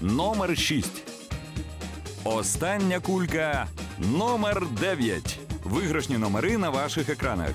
Номер 6. Остання кулька номер 9. Виграшні номери на ваших екранах.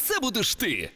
це будеш ти.